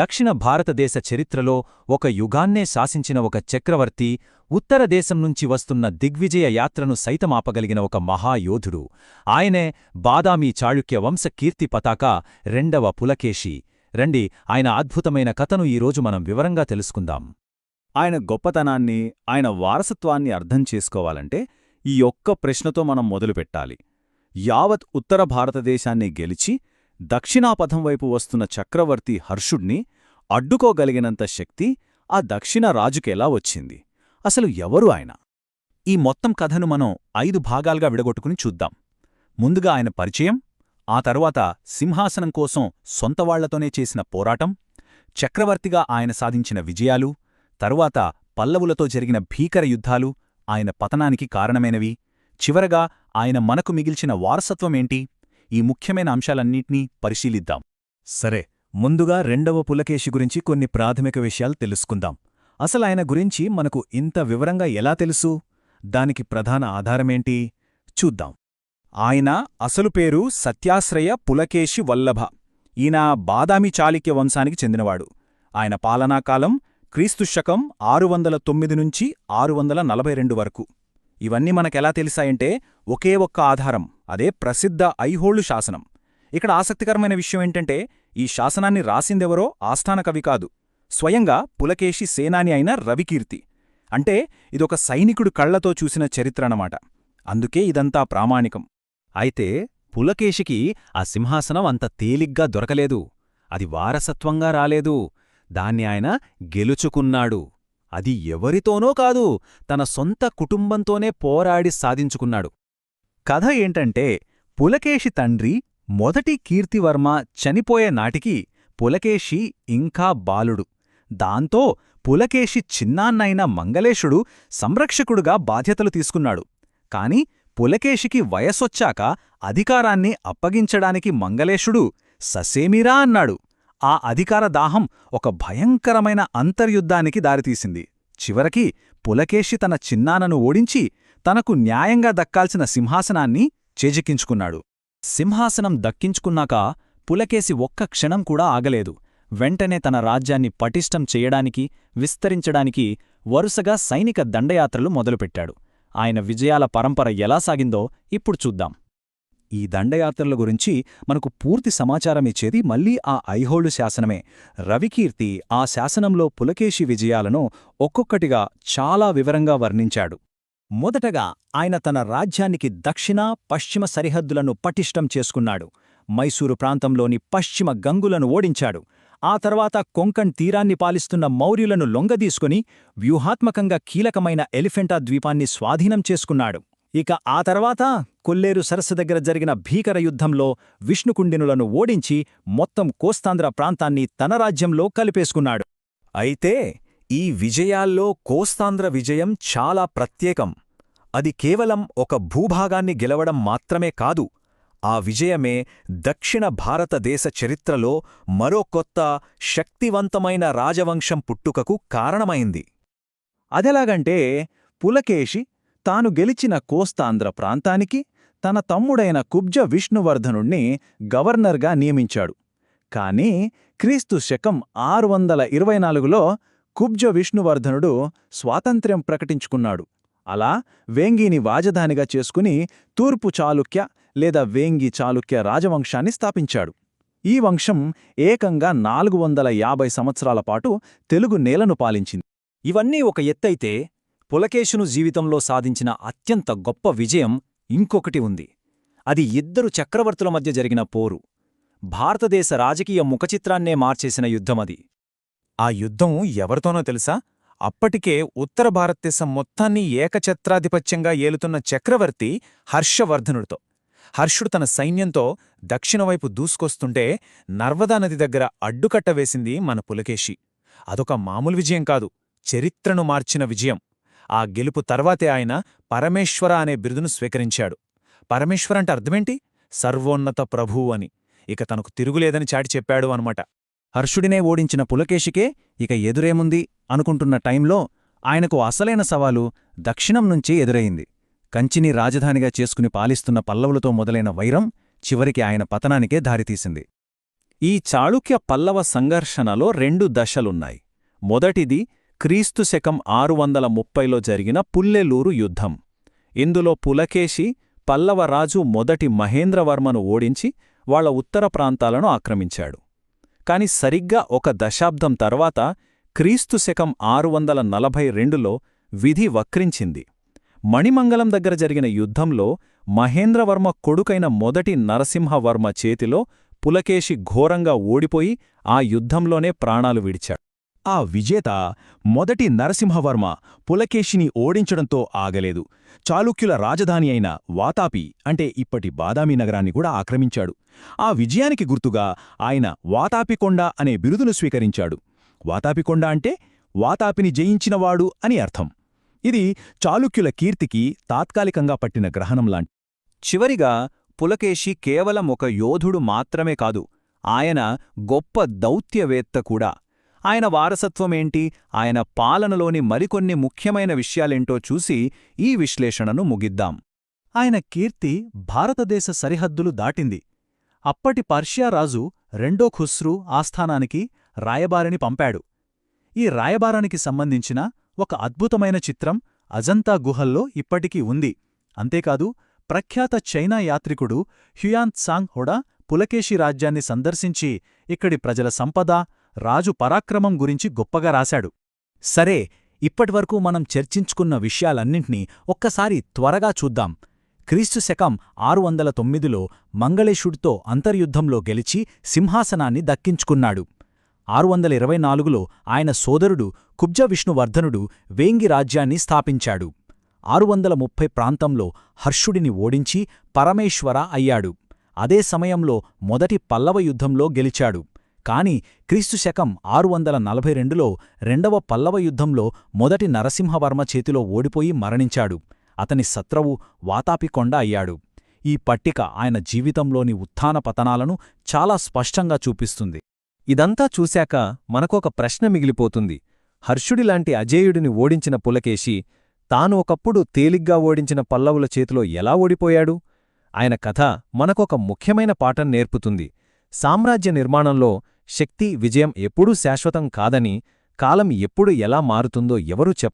దక్షిణ భారతదేశ చరిత్రలో ఒక యుగాన్నే శాసించిన ఒక చక్రవర్తి ఉత్తర దేశం నుంచి వస్తున్న దిగ్విజయ యాత్రను సైతమాపగలిగిన ఒక మహాయోధుడు. ఆయనే బాదామీ చాళుక్య వంశ కీర్తి పతాక రెండవ పులకేశి. రండి ఆయన అద్భుతమైన కథను ఈరోజు మనం వివరంగా తెలుసుకుందాం. ఆయన గొప్పతనాన్ని ఆయన వారసత్వాన్ని అర్థం చేసుకోవాలంటే ఈ ఒక్క ప్రశ్నతో మనం మొదలుపెట్టాలి. యావత్ ఉత్తర భారతదేశాన్ని గెలిచి దక్షిణాపథం వైపు వస్తున్న చక్రవర్తి హర్షుడ్ని అడ్డుకోగలిగినంత శక్తి ఆ దక్షిణ రాజుకెలా వచ్చింది. అసలు ఎవరు ఆయన? ఈ మొత్తం కథను మనం ఐదు భాగాలుగా విడగొట్టుకుని చూద్దాం. ముందుగా ఆయన పరిచయం ఆ తరువాత సింహాసనం కోసం సొంతవాళ్ళతోనే చేసిన పోరాటం చక్రవర్తిగా ఆయన సాధించిన విజయాలు తరువాత పల్లవులతో జరిగిన భీకర యుద్ధాలు ఆయన పతనానికి కారణమైనవి చివరగా ఆయన మనకు మిగిల్చిన వారసత్వమేంటి? ఈ ముఖ్యమైన అంశాలన్నింటినీ పరిశీలిద్దాం. సరే ముందుగా రెండవ పులకేశి గురించి కొన్ని ప్రాథమిక విషయాలు తెలుసుకుందాం. అసలాయన గురించి మనకు ఇంత వివరంగా ఎలా తెలుసు? దానికి ప్రధాన ఆధారమేంటి? చూద్దాం. ఆయన అసలు పేరు సత్యాశ్రయ పులకేశి వల్లభ. ఈయన బాదామి చాళుక్య వంశానికి చెందినవాడు. ఆయన పాలనాకాలం క్రీస్తుశకం ఆరు వందల తొమ్మిది నుంచి ఆరు వందల నలభై రెండు వరకు. ఇవన్నీ మనకెలా తెలిసాయంటే ఒకే ఒక్క ఆధారం అదే ప్రసిద్ధ ఐహోళ్ళు శాసనం. ఇక్కడ ఆసక్తికరమైన విషయం ఏంటంటే ఈ శాసనాన్ని రాసిందెవరో ఆస్థాన కవి కాదు స్వయంగా పులకేశి సేనాని అయిన రవికీర్తి. అంటే ఇదొక సైనికుడు కళ్ళతో చూసిన చరిత్రనమాట అందుకే ఇదంతా ప్రామాణికం. అయితే పులకేశికి ఆ సింహాసనం అంత తేలిగ్గా దొరకలేదు. అది వారసత్వంగా రాలేదు. దాన్ని ఆయన గెలుచుకున్నాడు. అది ఎవరితోనో కాదు తన సొంత కుటుంబంతోనే పోరాడి సాధించుకున్నాడు. కథ ఏంటంటే పులకేశి తండ్రి మొదటి కీర్తివర్మ చనిపోయే నాటికి పులకేశి ఇంకా బాలుడు. దాంతో పులకేశి చిన్నాన్నైన మంగళేశుడు సంరక్షకుడుగా బాధ్యతలు తీసుకున్నాడు. కాని పులకేషికి వయసొచ్చాక అధికారాన్ని అప్పగించడానికి మంగళేశుడు ససేమిరా అన్నాడు. ఆ అధికార దాహం ఒక భయంకరమైన అంతర్యుద్ధానికి దారితీసింది. చివరికి పులకేశి తన చిన్నానను ఓడించి తనకు న్యాయంగా దక్కాల్సిన సింహాసనాన్ని చేజిక్కించుకున్నాడు. సింహాసనం దక్కించుకున్నాక పులకేసి ఒక్క క్షణం కూడా ఆగలేదు. వెంటనే తన రాజ్యాన్ని పటిష్టం చెయ్యడానికి విస్తరించడానికి వరుసగా సైనిక దండయాత్రలు మొదలుపెట్టాడు. ఆయన విజయాల పరంపర ఎలా సాగిందో ఇప్పుడు చూద్దాం. ఈ దండయాత్రల గురించి మనకు పూర్తి సమాచారం ఇచ్చేది మళ్ళీ ఆ ఐహోళ్ళు శాసనమే. రవికీర్తి ఆ శాసనంలో పులకేశి విజయాలను ఒక్కొక్కటిగా చాలా వివరంగా వర్ణించాడు. మొదటగా ఆయన తన రాజ్యానికి దక్షిణ పశ్చిమ సరిహద్దులను పటిష్టం చేసుకున్నాడు. మైసూరు ప్రాంతంలోని పశ్చిమ గంగులను ఓడించాడు. ఆ తర్వాత కొంకణ్ తీరాన్ని పాలిస్తున్న మౌర్యులను లొంగదీసుకుని వ్యూహాత్మకంగా కీలకమైన ఎలిఫెంటా ద్వీపాన్ని స్వాధీనం చేసుకున్నాడు. ఇక ఆ తర్వాత కొల్లేరు సరస్సు దగ్గర జరిగిన భీకర యుద్ధంలో విష్ణుకుండినులను ఓడించి మొత్తం కోస్తాంధ్ర ప్రాంతాన్ని తన రాజ్యంలో కలిపేసుకున్నాడు. అయితే ఈ విజయాల్లో కోస్తాంధ్ర విజయం చాలా ప్రత్యేకం. అది కేవలం ఒక భూభాగాన్ని గెలవడం మాత్రమే కాదు ఆ విజయమే దక్షిణ భారతదేశ చరిత్రలో మరో కొత్త శక్తివంతమైన రాజవంశం పుట్టుకకు కారణమైంది. అదెలాగంటే పులకేశి తాను గెలిచిన కోస్తాంధ్ర ప్రాంతానికి తన తమ్ముడైన కుబ్జ విష్ణువర్ధనుణ్ణి గవర్నర్గా నియమించాడు. కాని క్రీస్తు శకం ఆరు వందల ఇరవై నాలుగులో కుబ్జ విష్ణువర్ధనుడు స్వాతంత్ర్యం ప్రకటించుకున్నాడు. అలా వేంగీని వాజధానిగా చేసుకుని తూర్పు చాళుక్య లేదా వేంగి చాళుక్య రాజవంశాన్ని స్థాపించాడు. ఈ వంశం ఏకంగా నాలుగు వందల యాభై సంవత్సరాల పాటు తెలుగు నేలను పాలించింది. ఇవన్నీ ఒక ఎత్తైతే పులకేశును జీవితంలో సాధించిన అత్యంత గొప్ప విజయం ఇంకొకటి ఉంది. అది ఇద్దరు చక్రవర్తుల మధ్య జరిగిన పోరు. భారతదేశ రాజకీయ ముఖచిత్రాన్నే మార్చేసిన యుద్ధమది ఆ యుద్ధం ఎవరితోనో తెలుసా? అప్పటికే ఉత్తర భారతదేశం మొత్తాన్ని ఏకఛత్రాధిపత్యంగా ఏలుతున్న చక్రవర్తి హర్షవర్ధనుడితో. హర్షుడు తన సైన్యంతో దక్షిణవైపు దూసుకొస్తుంటే నర్మదా నది దగ్గర అడ్డుకట్ట వేసింది మన పులకేశి. అదొక మామూలు విజయం కాదు చరిత్రను మార్చిన విజయం. ఆ గెలుపు తర్వాతే ఆయన పరమేశ్వర అనే బిరుదును స్వీకరించాడు. పరమేశ్వర అంటే అర్థమేంటి? సర్వోన్నత ప్రభువు అని. ఇక తనకు తిరుగులేదని చాటి చెప్పాడు అనమాట హర్షుడినే ఓడించిన పులకేశికే ఇక ఎదురేముంది అనుకుంటున్న టైంలో ఆయనకు అసలైన సవాలు దక్షిణం నుంచి ఎదురయింది కంచిని రాజధానిగా చేసుకుని పాలిస్తున్న పల్లవులతో మొదలైన వైరం చివరికి ఆయన పతనానికే దారితీసింది. ఈ చాళుక్య పల్లవ సంఘర్షణలో రెండు దశలున్నాయి. మొదటిది క్రీస్తు శకం ఆరు వందల ముప్పైలో జరిగిన పుల్లెలూరు యుద్ధం. ఇందులో పులకేశి పల్లవరాజు మొదటి మహేంద్రవర్మను ఓడించి వాళ్ళ ఉత్తర ప్రాంతాలను ఆక్రమించాడు. కాని సరిగ్గా ఒక దశాబ్దం తర్వాత క్రీస్తు శకం ఆరు వందల నలభై రెండులో విధి వక్రించింది. మణిమంగళం దగ్గర జరిగిన యుద్ధంలో మహేంద్రవర్మ కొడుకైన మొదటి నరసింహవర్మ చేతిలో పులకేశి ఘోరంగా ఓడిపోయి ఆ యుద్ధంలోనే ప్రాణాలు విడిచాడు. ఆ విజేత మొదటి నరసింహవర్మ పులకేశిని ఓడించడంతో ఆగలేదు. చాళుక్యుల రాజధాని అయిన వాతాపి అంటే ఇప్పటి బాదామి నగరాన్ని కూడా ఆక్రమించాడు. ఆ విజయానికి గుర్తుగా ఆయన వాతాపికొండ అనే బిరుదును స్వీకరించాడు. వాతాపికొండ అంటే వాతాపిని జయించినవాడు అని అర్థం. ఇది చాళుక్యుల కీర్తికి తాత్కాలికంగా పట్టిన గ్రహణంలాంటి చివరిగా పులకేశి కేవలం ఒక యోధుడు మాత్రమే కాదు ఆయన గొప్ప దౌత్యవేత్త కూడా. ఆయన వారసత్వమేంటి? ఆయన పాలనలోని మరికొన్ని ముఖ్యమైన విషయాలేంటో చూసి ఈ విశ్లేషణను ముగిద్దాం. ఆయన కీర్తి భారతదేశ సరిహద్దులు దాటింది. అప్పటి పర్షియా రాజు రెండో ఖుస్రు ఆస్థానానికి రాయబారిని పంపాడు. ఈ రాయబారానికి సంబంధించిన ఒక అద్భుతమైన చిత్రం అజంతా గుహల్లో ఇప్పటికీ ఉంది. అంతేకాదు ప్రఖ్యాత చైనా యాత్రికుడు హ్యుయాన్ సాంగ్ హోడా పులకేశి రాజ్యాన్ని సందర్శించి ఇక్కడి ప్రజల సంపద రాజు పరాక్రమం గురించి గొప్పగా రాశాడు. సరే ఇప్పటివరకు మనం చర్చించుకున్న విషయాలన్నింటినీ ఒక్కసారి త్వరగా చూద్దాం. క్రీస్తు శకం ఆరు వందల తొమ్మిదిలో మంగళేశుడితో అంతర్యుద్ధంలో గెలిచి సింహాసనాన్ని దక్కించుకున్నాడు. ఆరు వందల ఇరవై నాలుగులో ఆయన సోదరుడు కుబ్జ విష్ణువర్ధనుడు వేంగి రాజ్యాన్ని స్థాపించాడు. ఆరు వందల ముప్పై ప్రాంతంలో హర్షుడిని ఓడించి పరమేశ్వర అయ్యాడు. అదే సమయంలో మొదటి పల్లవ యుద్ధంలో గెలిచాడు. కాని క్రీస్తు శకం ఆరు వందల నలభై రెండులో రెండవ పల్లవ యుద్ధంలో మొదటి నరసింహవర్మ చేతిలో ఓడిపోయి మరణించాడు. అతని సత్రవు వాతాపికొండ అయ్యాడు. ఈ పట్టిక ఆయన జీవితంలోని ఉత్థాన పతనాలను చాలా స్పష్టంగా చూపిస్తుంది. ఇదంతా చూశాక మనకొక ప్రశ్న మిగిలిపోతుంది. హర్షుడిలాంటి అజేయుడిని ఓడించిన పులకేశి తాను ఒకప్పుడు తేలిగ్గా ఓడించిన పల్లవుల చేతిలో ఎలా ఓడిపోయాడు? ఆయన కథ మనకొక ముఖ్యమైన పాఠం నేర్పుతుంది. సామ్రాజ్య నిర్మాణంలో శక్తి విజయం ఎప్పుడూ శాశ్వతం కాదని కాలం ఎప్పుడు ఎలా మారుతుందో ఎవరూ చెప్ప